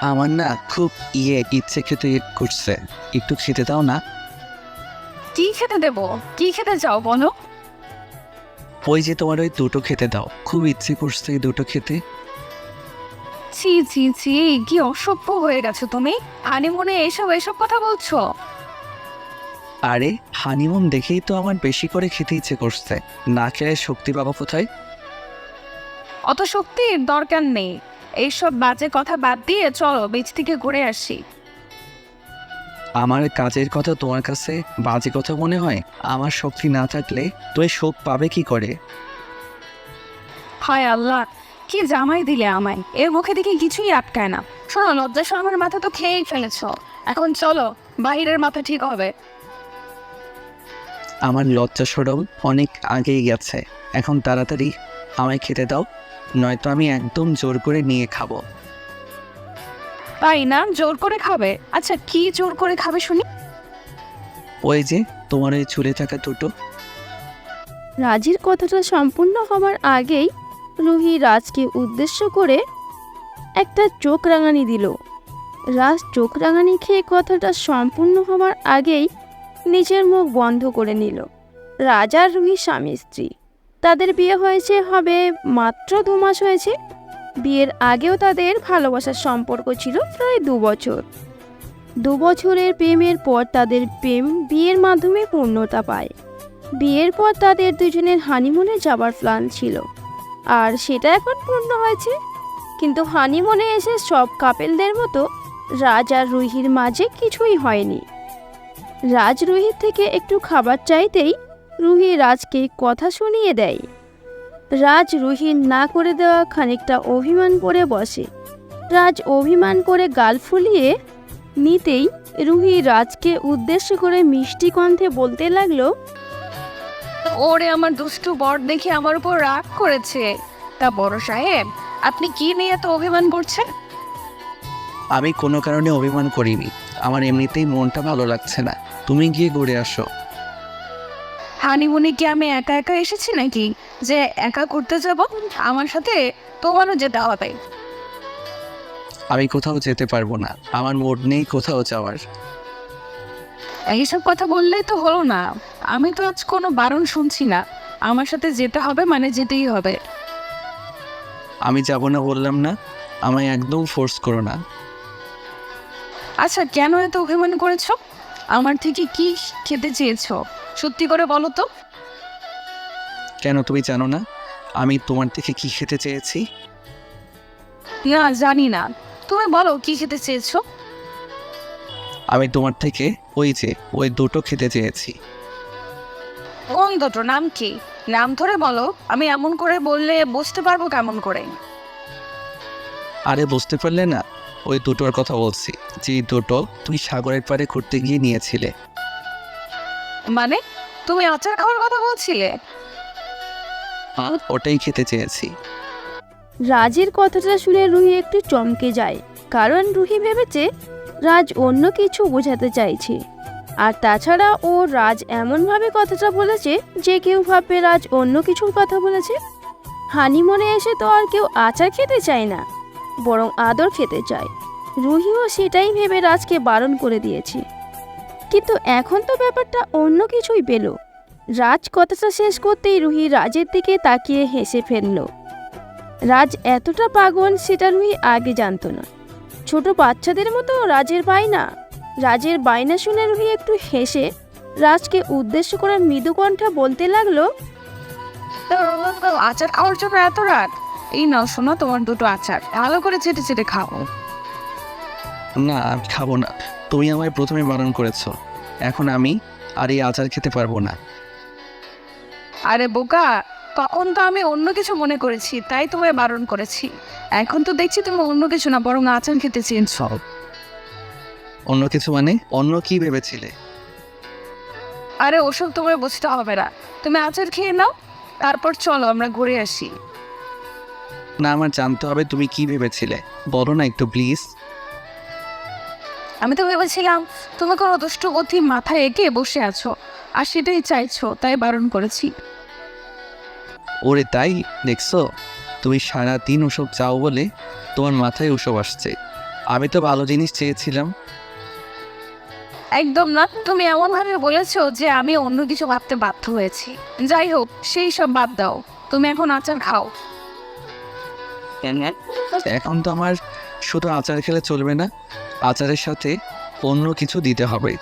আমার না খুব ইয়ে ইচ্ছে খেতে করছে। একটু খেতে দাও না। কি খেতে দেব? কি খেতে চাও বলো? ওই যে তোমার ওই দুটো খেতে দাও। খুব ইচ্ছে করছে এই দুটো খেতে। ছি ছি ছি কি অসভ্য হয়ে গেছো তুমি। হানিমুনে এসব এসব কথা বলছো। আরে হানিমুন দেখেই তো আমার বেশি করে খেতে ইচ্ছে করছে। না খেলে শক্তি পাবো কোথায়? অত শক্তির দরকার নেই। এইসব বাজে কথা বাদ দিয়ে চলো বীজ থেকে ঘুরে আসি। আমার কাজের কথা তোমার কাছে বাজে কথা মনে হয়? আমার শক্তি না থাকলে তুই শোক পাবে কি করে? হায় আল্লাহ কি জামাই দিলে আমায়? এর মুখে দেখে কিছুই আটকায় না। শোনো লজ্জা আমার মাথা তো খেয়েই ফেলেছ। এখন চলো বাহিরের মাথা ঠিক হবে। আমার লজ্জা সরম অনেক আগেই গেছে। এখন তাড়াতাড়ি আমায় খেতে দাও। নয়তো আমি একদম জোর করে নিয়ে খাব। তাই না? জোর করে খাবে? আচ্ছা কি জোর করে খাবে শুনি? ওই যে তোমার ওই চুলে থাকা দুটো। রাজির কথাটা সম্পূর্ণ হওয়ার আগেই রুহি রাজকে উদ্দেশ্য করে একটা চোখ রাঙানি দিল। রাজ চোখ রাঙানি খেয়ে কথাটা সম্পূর্ণ হওয়ার আগেই নিজের মুখ বন্ধ করে নিল। রাজার রুহি স্বামী স্ত্রী। তাদের বিয়ে হয়েছে হবে মাত্র দু মাস হয়েছে। বিয়ের আগেও তাদের ভালোবাসার সম্পর্ক ছিল প্রায় দু বছর। দু বছরের প্রেমের পর তাদের প্রেম বিয়ের মাধ্যমে পূর্ণতা পায়। বিয়ের পর তাদের দুজনের হানিমুনে যাবার প্ল্যান ছিল। আর সেটা এখন পূর্ণ হয়েছে। কিন্তু হানিমুনে এসে সব কাপেলদের মতো রাজ আর রুহির মাঝে কিছুই হয়নি। রাজ রুহির থেকে একটু খাবার চাইতেই রুহি রাজকে কথা শুনিয়ে দেয়। রাজ রুহির না করে দেওয়া খানিকটা অভিমান করে বসে। রাজ অভিমান করে গাল ফুলিয়ে নিতেই রুহি রাজকে উদ্দেশ্য করে মিষ্টি কণ্ঠে বলতে লাগল ওরে আমার দুষ্টু বর দেখে আমার উপর রাগ করেছে। তা বড় সাহেব আপনি কি নিয়ে এত অভিমান করছেন? আমি কোনো কারণে অভিমান করিনি। আমার এমনিতেই মনটা ভালো লাগছে না। তুমি গিয়ে ঘুরে আসো। হানিমুনে কি আমি একা একা এসেছি নাকি? যে একা ঘুরতে যাব আমার সাথে তোমারও যেতে হবে। আমি কোথাও যেতে পারব না। আমার মোড নেই কোথাও যাওয়ার। এইসব কথা বললেই তো হলো না। আমি তো আজ কোনো বারণ শুনছি না। আমার সাথে যেতে হবে মানে যেতেই হবে। আমি যাব না বললাম না। আমায় একদম ফোর্স করো না। আচ্ছা কেন এত অভিমান করেছ? আমার থেকে কি খেতে চেয়েছো? সত্যি করে বলো তো। কেন তুমি জানো না? আমি তোমার থেকে কি খেতে চেয়েছি? না জানি না। তুমি বলো কি খেতে চেয়েছো? আমি তোমার থেকে ওই যে ওই দুটো খেতে চেয়েছি। কোন দুটো? নাম কি? নাম ধরে বলো। আমি এমন করে বললে বুঝতে পারব কেমন করে। আরে বুঝতে পারলে না? ওই দুটোর কথা বলছি। যে দুটো তুমি সাগরের পাড়ে ঘুরতে গিয়ে নিয়েছিলে। মানে তুমি আচার খাওয়ার কথা বলছিলে? আর ওটাই খেতে চেয়েছি। রাজের কথাটা শুনে রুহি একটু চমকে যায় কারণ রুহি ভেবেছে রাজ অন্য কিছু বোঝাতে চাইছে। আর তাছাড়া ও রাজ এমনভাবে কথাটা বলেছে যে কেউ ভাববে রাজ অন্য কিছুর কথা বলেছে। হানিমনে এসে তো আর কেউ আচার খেতে চায় না বরং আদর খেতে চায়। রুহিও সেটাই ভেবে রাজকে বারণ করে দিয়েছে। কিন্তু এখন তো ব্যাপারটা অন্য কিছুই পেল। রাজ কথাটা শেষ করতেই রুহি রাজের দিকে তাকিয়ে হেসে ফেলল। রাজ এতটা পাগল সেটা রুহি আগে জানতো না। ছোট বাচ্চাদের মতো রাজের বায়না। রাজের বায়না শুনে রুহি একটু হেসে রাজকে উদ্দেশ্য করে মৃদু কণ্ঠে বলতে লাগল আচার খাওয়ার জন্য এত রাত? এই নাও শোনো তোমার দুটো আচার। ভালো করে ছেটে ছেটে খাও। না আমি খাব না। তুমি আমায় প্রথমে বারণ করেছ। এখন আমি আর এই আচার খেতে পারব না। আরে বোকা তখন তো আমি অন্য কিছু মনে করেছি তাই তোমায় বারণ করেছি। এখন তো দেখছি তুমি অন্য কিছু না বরং আচার খেতে চেয়েছো। অন্য কিছু মানে? অন্য কি ভেবেছিলে? আরে ওসব তোমায় বুঝতে হবে না। তুমি আচার খেয়ে নাও তারপর চলো আমরা ঘুরে আসি। না আমার জানতে হবে তুমি কি ভেবেছিলে। বলো না একটু প্লিজ। আমি তো ভেবেছিলাম তুমি কোনো দুষ্ট গতি মাথায় এঁকে বসে আছো আর সেটাই চাইছো তাই বারণ করেছি। ওরে তাই? দেখছ? তুমি সারা দিন ওসব চাও বলে তোমার মাথায় ওসব আসছে। আমি তো ভালো জিনিস চেয়েছিলাম। একদম না তুমি এমনভাবে বলেছ যে আমি অন্য কিছু ভাবতে বাধ্য হয়েছি। যাই হোক সেই সব বাদ দাও। তুমি এখন আচার খাও। এখন তো আমার শুধু আচার খেলে চলবে না। আচারের সাথে অন্য কিছু দিতে হবে।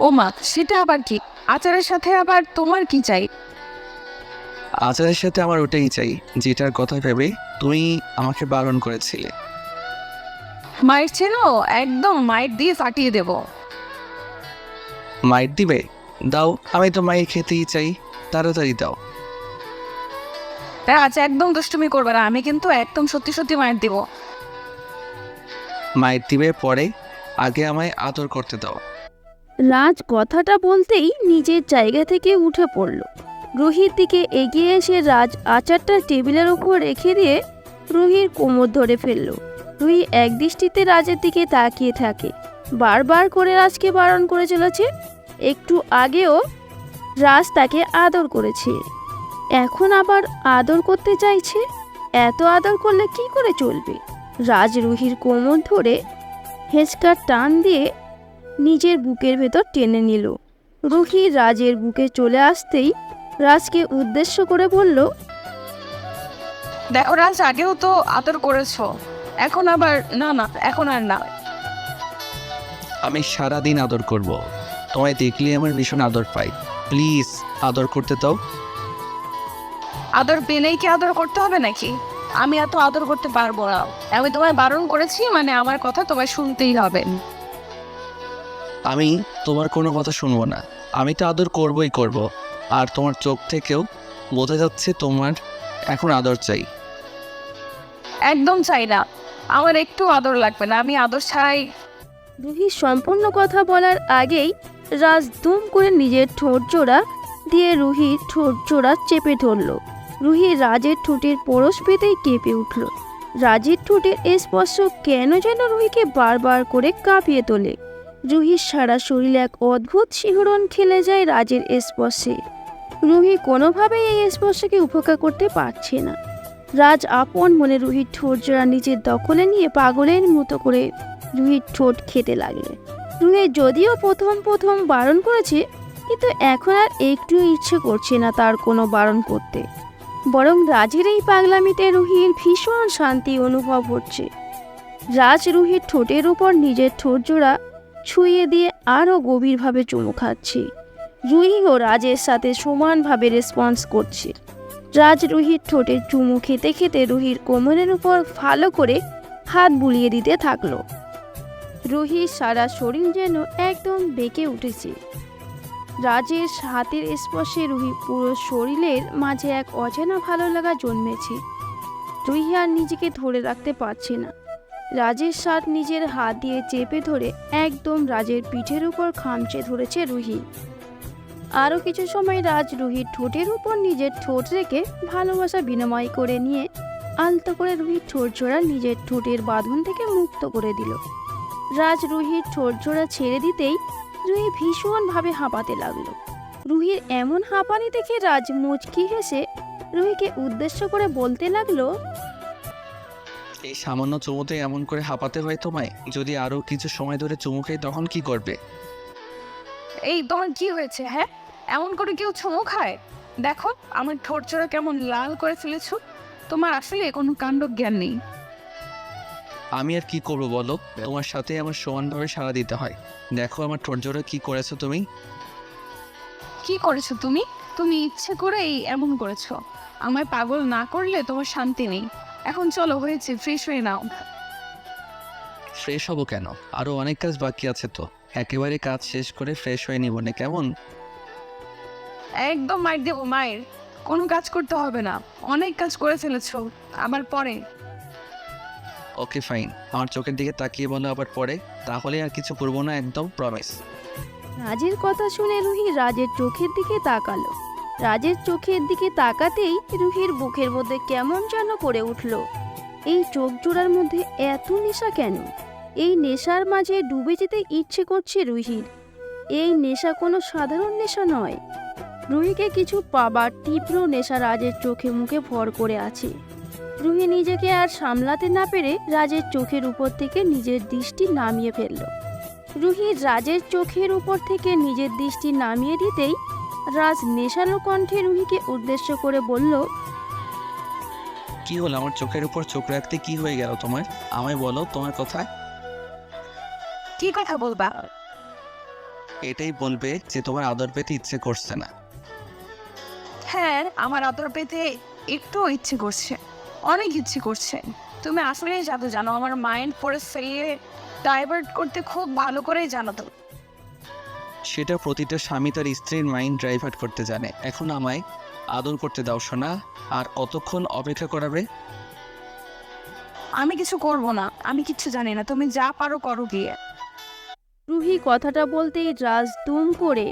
ও মা সেটা আবার কি? আচারের সাথে আবার তোমার কি চাই? আচারের সাথে আমার ওটাই চাই যেটার কথা ভেবে তুমি আমাকে বারণ করেছিলে। মায়ের ছিল? একদম মায়ের দিয়ে ফাটিয়ে দেব। মাইট দিবে? দাও আমি তো মায়ের খেতেই চাই তাড়াতাড়ি দাও। আচ্ছা একদম দুষ্টুমি করবে না আমি কিন্তু একদম সত্যি সত্যি মায়ের দিব। মায়ের পরে আগে আমায় আদর করতে দাও। রাজ কথাটা বলতেই নিজের জায়গা থেকে উঠে পড়ল। রুহির দিকে এগিয়ে এসে রাজ আচারটা টেবিলের ওপর রেখে দিয়ে রুহির কোমর ধরে ফেলল। রুহি একদৃষ্টিতে রাজের দিকে তাকিয়ে থাকে। বারবার করে রাজকে বারণ করে চলেছে। একটু আগেও রাজ তাকে আদর করেছে। এখন আবার আদর করতে চাইছে? এত আদর করলে কি করে চলবে? রাজ রুহির কোমর ধরে হেঁচকার টান দিয়ে নিজের বুকের ভেতর টেনে নিল। রুহি রাজের বুকে চলে আসতেই রাজকে উদ্দেশ্য করে বলল দেখো রাজ আগেও তো আদর করেছ এখন আবার না না এখন আর না। আমি সারাদিন আদর করব। তোমায় দেখলে আমার ভীষণ আদর পাই। প্লিজ আদর করতে দাও। আদর পেলেই কি আদর করতে হবে নাকি? আমি এত আদর করতে পারব না। আমি তোমায় বারণ করেছি মানে আমার কথা তোমায় শুনতেই হবে। আমি তোমার কোনো কথা শুনব না। আমি তো আদর করবই করব। আর তোমার চোখ থেকেও বোঝা যাচ্ছে তোমার এখন আদর চাই। একদম চাই না। আমার একটু আদর লাগবে না আমি আদর ছাড়াই রুহি সম্পূর্ণ কথা বলার আগেই রাজ দুম করে নিজের ঠোঁট জোড়া দিয়ে রুহির ঠোঁট জোড়া চেপে ধরল। রুহি রাজের ঠোঁটের পরশ পেতেই কেঁপে উঠল। রাজের ঠোঁটের স্পর্শ কেন যেন রুহিকে বারবার করে কাঁপিয়ে তোলে। রুহির সারা শরীর এক অদ্ভুত শিহরণ খেলে যায় রাজের স্পর্শে। রুহি কোনোভাবেই এই স্পর্শকে উপেক্ষা করতে পারছে না। রাজ আপন মনে রুহির ঠোঁট জোড়া নিজের দখলে নিয়ে পাগলের মতো করে রুহির ঠোঁট খেতে লাগলে। রুহি যদিও প্রথম প্রথম বারণ করেছে, কিন্তু এখন আর একটু ইচ্ছে করছে না তার কোনো বারণ করতে। বরং রাজের এই পাগলামিতে রুহির ভীষণ শান্তি অনুভব হচ্ছে। রাজ রুহির ঠোঁটের উপর নিজের ঠোঁট জোড়া ছুঁয়ে দিয়ে আরও গভীরভাবে চুমু খাচ্ছে। রুহিও রাজের সাথে সমানভাবে রেসপন্স করছে। রাজ রুহির ঠোঁটে চুমু খেতে খেতে রুহির কোমরের উপর ভালো করে হাত বুলিয়ে দিতে থাকল। রুহির সারা শরীর যেন একদম বেঁকে উঠেছে। রাজের হাতের স্পর্শে রুহি পুরো শরীরের মাঝে এক অচেনা ভালো লাগা জন্মেছে। রুহি আর নিজেকে ধরে রাখতে পারছে না। রাজের সাথ নিজের হাত দিয়ে চেপে ধরে একদম রাজের পিঠের উপর খামচে ধরেছে রুহি। আরও কিছু সময় রাজ রুহির ঠোঁটের উপর নিজের ঠোঁট রেখে ভালোবাসা বিনিময় করে নিয়ে আলতো করে রুহির ঠোঁট জোড়া নিজের ঠোঁটের বাঁধন থেকে মুক্ত করে দিল। রাজ রুহির ঠোঁট জোড়া ছেড়ে দিতেই রুহি ভীষণভাবে হাঁপাতে লাগল। রুহির এমন হাঁপানি দেখে রাজ মুচকি হেসে রুহিকে উদ্দেশ্য করে বলতে লাগল এই সামান্য চুমুতে এমন করে হাঁপাতে হয় তোমায়? যদি আরও কিছু সময় ধরে চুমু খাই তখন কি করবে? এই তোমার কি হয়েছে হ্যাঁ? এমন করে কেউ চুমু খায়? দেখো আমার ঠোঁট চোরা কেমন লাল করে ফেলেছো তোমার আসলে কোনো কাণ্ড জ্ঞান নেই। আমি আর কি করব বলো? তোমার সাথে আমার সমানভাবে সাড়া দিতে হয়। দেখো আমার ঠোঁট জোড়া কি করেছ তুমি? কি করেছ তুমি? তুমি ইচ্ছে করেই এমন করেছ। আমায় পাগল না করলে তোমার শান্তি নেই। এখন চলো হয়েছে ফ্রেশ হয়ে নাও। ফ্রেশ হব কেন? আরও অনেক কাজ বাকি আছে তো। একেবারে কাজ শেষ করে ফ্রেশ হয়ে নিব না কেমন? একদম মাইর দেবো মায়ের কোনো কাজ করতে হবে না। অনেক কাজ করে ফেলেছো। আবার পরে। ওকে ফাইন আমার চোখের দিকে তাকিয়ে বলো আবার পরে। তাহলে আর কিছু করব না, একদম প্রমিস রাজের কথা শুনে রুহি রাজের চোখের দিকে তাকালো। রাজের চোখের দিকে তাকাতেই রুহির বুকের মধ্যে কেমন যেন করে উঠল। এই চোখ জোড়ার মধ্যে এত নেশা কেন? এই নেশার মাঝে ডুবে যেতে ইচ্ছে করছে রুহির। এই নেশা কোনো সাধারণ নেশা নয়। রুহিকে কিছু পাবার তীব্র নেশা রাজের চোখে মুখে ভর করে আছে। রুহি নিজেকে আর সামলাতে না পেরে রাজের চোখের উপর থেকে নিজের দৃষ্টি নামিয়ে ফেলল। রুহি রাজের চোখের উপর থেকে নিজের দৃষ্টি নামিয়ে দিতেই রাজ নেশালো কণ্ঠে রুহিকে উদ্দেশ্য করে বলল কি হলো? আমার চোখের উপর চোখ রাখতে কি হয়ে গেল তোমার? আমায় বলো তোমার কথা কি কথা বলবা? এটাই বলবে যে তোমার আদর পেতে ইচ্ছে করছে না। হ্যাঁ আমার আদর পেতে একটু ইচ্ছে করছে। অনেক ইচ্ছে করছে। তুমি আসলেই জানো জানো আমার মাইন্ড পরে ফেলিয়ে ডাইভার্ট করতে খুব ভালো করেই জানো তো। সেটা প্রতিটা স্বামী তার স্ত্রীর মাইন্ড ড্রাইভার্ট করতে জানে। এখন আমায় আদর করতে দাও শোনা আর অতক্ষণ অপেক্ষা করাবে? আমি কিছু করব না আমি কিছু জানি না তুমি যা পারো করো গিয়ে। রুহি কথাটা বলতেই রাজ দুম করে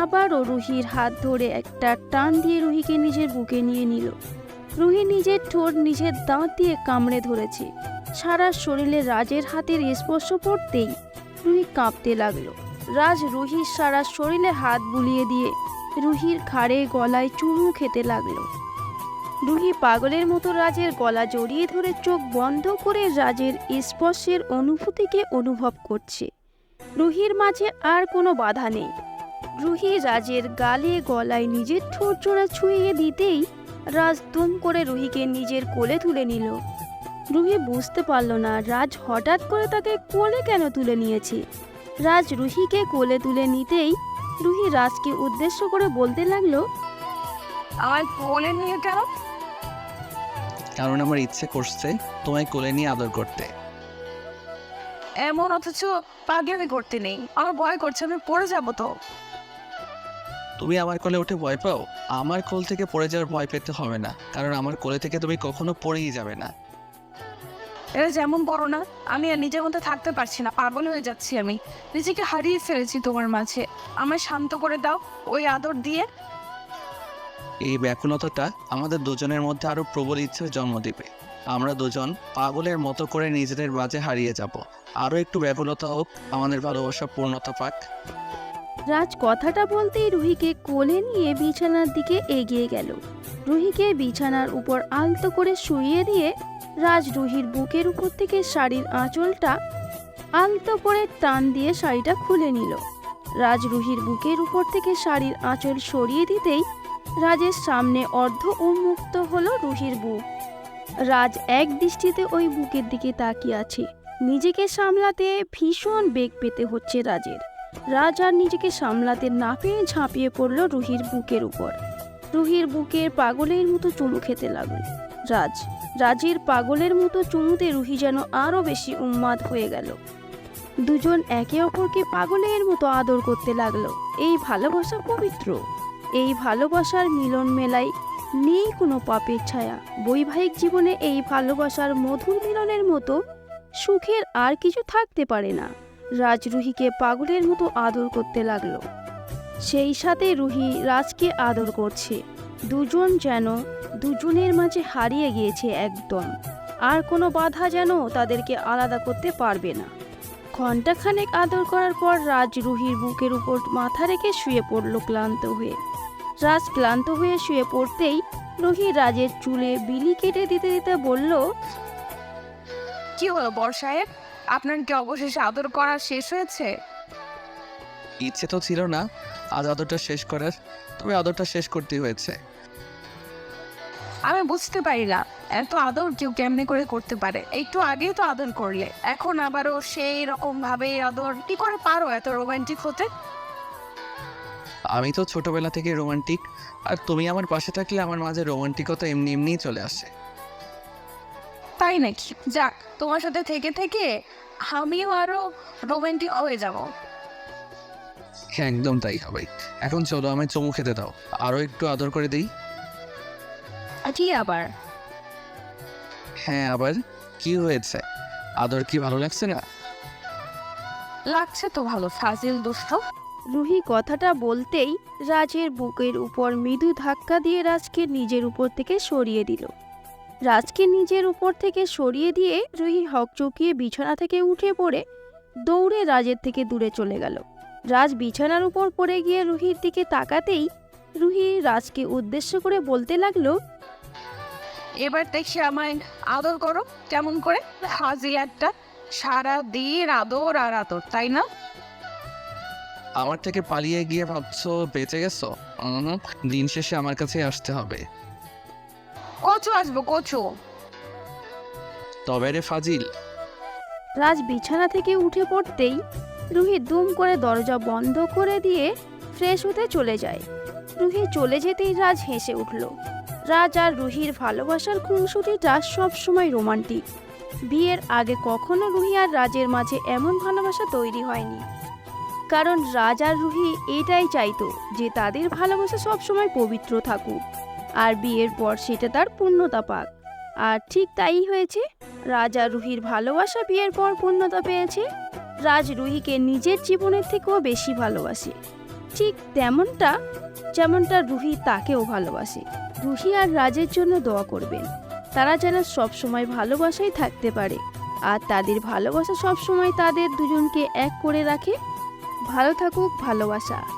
আবারও রুহির হাত ধরে একটা টান দিয়ে রুহিকে নিজের বুকে নিয়ে নিল। রুহি নিজের ঠোঁট নিজের দাঁত দিয়ে কামড়ে ধরেছে। সারা শরীরে রাজের হাতের স্পর্শ পড়তেই রুহি কাঁপতে লাগল। রাজ রুহির সারা শরীরে হাত বুলিয়ে দিয়ে রুহির ঘাড়ে গলায় চুমু খেতে লাগল। রুহি পাগলের মতো রাজের গলা জড়িয়ে ধরে চোখ বন্ধ করে রাজের স্পর্শের অনুভূতিকে অনুভব করছে। রুহির মাঝে আর কোনো বাধা নেই। রুহি রাজের গালে গলায় নিজের ঠোঁট জোড়া ছুঁয়ে দিতেই রাজ দুম করে রুহিকে নিজের কোলে তুলে নিল। রুহি বুঝতে পারল না রাজ হঠাৎ করে তাকে কোলে কেন তুলে নিয়েছে? রাজ রুহিকে কোলে তুলে নিতেই রুহি রাজকে উদ্দেশ্য করে বলতে লাগল আমার কোলে নিয়ে কেন কারণ আমার ইচ্ছে করছে তোমায় কোলে নিয়ে আদর করতে। এমন অথচ পাগলামি করতে নেই। আমার ভয় করছে আমি পড়ে যাব তো। তুমি আমার কোলে উঠে ভয় পাও? আমার কোল থেকে পড়ে যাওয়ার ভয় পেতে হবে না কারণ আমার কোলে থেকে তুমি কখনো পড়েই যাবে না। এটা যেমন বড় না আমি আর নিজের মধ্যে থাকতে পারছি না পাগল হয়ে যাচ্ছি আমি। নিজেকে হারিয়ে ফেলেছি তোমার মাঝে। আমায় শান্ত করে দাও ওই আদর দিয়ে। এই ব্যাকুলতাটা আমাদের দুজনের মধ্যে আরও প্রবল ইচ্ছার জন্ম দিবে। আমরা দুজন পাগলের মতো করে নিজেদের মাঝে হারিয়ে যাব। আরও একটু ব্যাকুলতা হোক আমাদের ভালোবাসা পূর্ণতা পাক। রাজ কথাটা বলতেই রুহিকে কোলে নিয়ে বিছানার দিকে এগিয়ে গেল। রুহিকে বিছানার উপর আলতো করে শুইয়ে দিয়ে রাজ রুহির বুকের উপর থেকে শাড়ির আঁচলটা আলতো করে টান দিয়ে শাড়িটা খুলে নিল। রাজ রুহির বুকের উপর থেকে শাড়ির আঁচল সরিয়ে দিতেই রাজের সামনে অর্ধ উন্মুক্ত হলো রুহির বুক। রাজ এক দৃষ্টিতে ওই বুকের দিকে তাকিয়ে আছে। নিজেকে সামলাতে ভীষণ বেগ পেতে হচ্ছে রাজের। রাজ আর নিজেকে সামলাতে না পেরে ঝাঁপিয়ে পড়ল রুহির বুকের উপর। রুহির বুকের পাগলের মতো চুমু খেতে লাগল। রাজ, রাজের পাগলের মতো চুমুতে রুহি যেন আরও বেশি উন্মাদ হয়ে গেল। দুজন একে অপরকে পাগলের মতো আদর করতে লাগল। এই ভালোবাসা পবিত্র। এই ভালোবাসার মিলন মেলায় নেই কোনো পাপের ছায়া। বৈবাহিক জীবনে এই ভালোবাসার মধুর মিলনের মতো সুখের আর কিছু থাকতে পারে না। রাজ রুহিকে পাগলের মতো আদর করতে লাগল। সেই সাথে রুহি রাজকে আদর করছে। দুজন যেন দুজনের মাঝে হারিয়ে গিয়েছে একদম। আর কোনো বাধা যেন তাদেরকে আলাদা করতে পারবে না। ঘণ্টাখানেক আদর করার পর রাজ রুহির বুকের উপর মাথা রেখে শুয়ে পড়ল ক্লান্ত হয়ে। রাজ ক্লান্ত হয়ে শুয়ে পড়তেই রুহি রাজের চুলে বিলি কেটে দিতে দিতে বলল, কি হলো বর সাহেব? আপনার কি অবশেষে আদর করা শেষ হয়েছে? ইচ্ছে তো ছিল না আজ আদরটা শেষ করার তবে আদরটা শেষ করতে হয়েছে। আমি বুঝতে পারি না এত আদর কেউ কেমনে করে করতে পারে? একটু আগেই তো আদর করলে এখন আবারও সেই রকম ভাবে আদর কি করে পারো এত রোমান্টিক হতে? আমি তো ছোটবেলা থেকে রোমান্টিক আর তুমি আমার পাশে থাকলে আমার মাঝে রোমান্টিকতা এমনি এমনিই চলে আসে। তাই নাকি? যাক তোমার সাথে থেকে থেকে আমিও আরও রোমান্টিক হয়ে যাব। হ্যাঁ একদম তাই হবে। এখন চলো আমায় চমু খেতে দাও। আরও একটু আদর করে দিই। কি আবার? হ্যাঁ আবার কি হয়েছে? আদর কি ভালো লাগছে না? লাগছে তো ভালো ফাজিল দুষ্ট। রুহি কথাটা বলতেই রাজের বুকের উপর মৃদু ধাক্কা দিয়ে রাজকে নিজের উপর থেকে সরিয়ে দিল। রাজকে নিজের উপর থেকে সরিয়ে দিয়ে রুহি হকচকিয়ে বিছানা থেকে উঠে পড়ে দৌড়ে রাজের থেকে দূরে চলে গেল। রাজ বিছানার উপর পড়ে গিয়ে রুহির দিকে তাকাতেই রুহি রাজকে উদ্দেশ্য করে বলতে লাগল এবার দেখি আমায় আদর করো কেমন করে? হাজি একটা সারা দিন আদর আর আদর তাই না? আমার থেকে পালিয়ে গিয়ে ভাবছ বেঁচে গেছো? দিন শেষে আমার কাছে আসতে হবে। কচু আসব কচু। তবে রে ফাজিল। রাজ বিছানা থেকে উঠে পড়তেই রুহি দুম করে দরজা বন্ধ করে দিয়ে ফ্রেশ হতে চলে যায়। রুহি চলে যেতেই রাজ হেসে উঠল। রাজ আর রুহির ভালোবাসার খুনসুটিটা সবসময় রোমান্টিক। বিয়ের আগে কখনো রুহি আর রাজের মাঝে এমন ভালোবাসা তৈরি হয়নি। কারণ রাজ আর রুহি এটাই চাইতো যে তাদের ভালোবাসা সবসময় পবিত্র থাকুক। আর বিয়ের পর সেটা তার পূর্ণতা পাক। আর ঠিক তাই হয়েছে, রাজা রুহির ভালোবাসা বিয়ের পর পূর্ণতা পেয়েছে। রাজ রুহিকে নিজের জীবনের থেকেও বেশি ভালোবাসে। ঠিক তেমনটা, যেমনটা রুহি তাকেও ভালোবাসে। রুহি আর রাজের জন্য দোয়া করবেন। তারা যেন সবসময় ভালোবাসাই থাকতে পারে। আর তাদের ভালোবাসা সবসময় তাদের দুজনকে এক করে রাখে। ভালো থাকুক, ভালোবাসা।